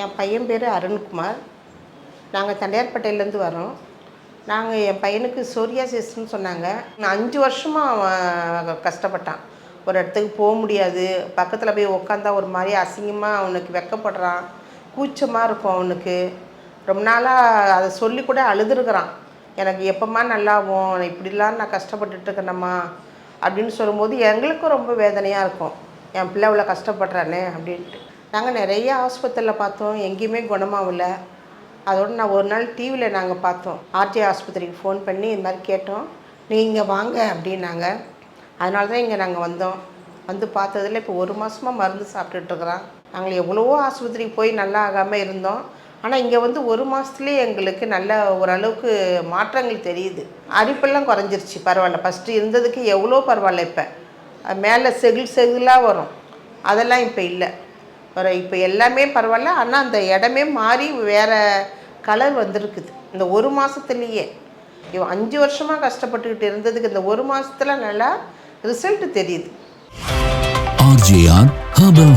என் பையன் பேர் அருண்குமார். நாங்கள் தண்டையார்பேட்டையிலேருந்து வரோம் நாங்கள் என் பையனுக்கு சோரியாசிஸ்ன்னு சொன்னாங்க. நான் அஞ்சு வருஷமாக அவன் கஷ்டப்பட்டான். ஒரு இடத்துக்கு போக முடியாது. பக்கத்தில் போய் உக்காந்தா ஒரு மாதிரி அசிங்கமாக அவனுக்கு வெக்கப்படுறான். கூச்சமாக இருக்கும் அவனுக்கு. ரொம்ப நாளாக அதை சொல்லி கூட அழுதுருக்குறான். எனக்கு எப்போம்மா நல்லாவும்? இப்படிலாம் நான் கஷ்டப்பட்டுட்ருக்கேனம்மா அப்படின்னு சொல்லும்போது எங்களுக்கும் ரொம்ப வேதனையாக இருக்கும். என் பிள்ளை அவ்வளோ கஷ்டப்படுறானே அப்படின்ட்டு. நாங்கள் நிறைய ஆஸ்பத்திரியில் பார்த்தோம் எங்கேயுமே குணமாகல அதோடு நான் ஒரு நாள் டிவியில் நாங்கள் பார்த்தோம். ஆர்ஜே ஆஸ்பத்திரிக்கு ஃபோன் பண்ணி இது மாதிரி கேட்டோம். நீங்கள் வாங்க அப்படின்னாங்க. அதனால தான் இங்கே நாங்கள் வந்தோம். வந்து பார்த்ததுல இப்போ ஒரு மாதமாக மருந்து சாப்பிட்டுட்ருக்குறான் நாங்கள் எவ்வளவோ ஆஸ்பத்திரிக்கு போய் நல்லா ஆகாமல் இருந்தோம். ஆனால் இங்கே வந்து ஒரு மாதத்துலேயே எங்களுக்கு நல்ல ஓரளவுக்கு மாற்றங்கள் தெரியுது. அரிப்பெல்லாம் குறைஞ்சிருச்சு. பரவாயில்ல. ஃபஸ்ட்டு இருந்ததுக்கு எவ்வளோ பரவாயில்ல இப்போ. மேலே செகில் செகிலாக வரும். அதெல்லாம் இப்போ இல்லை. வர இப்போ எல்லாமே பரவாயில்ல ஆனால் அந்த இடமே மாறி வேறு கலர் வந்திருக்குது. இந்த ஒரு மாதத்துலேயே இவன் அஞ்சு வருஷமாக கஷ்டப்பட்டுக்கிட்டு இருந்ததுக்கு இந்த ஒரு மாதத்துல நல்லா ரிசல்ட் தெரியுது. RJR Herbal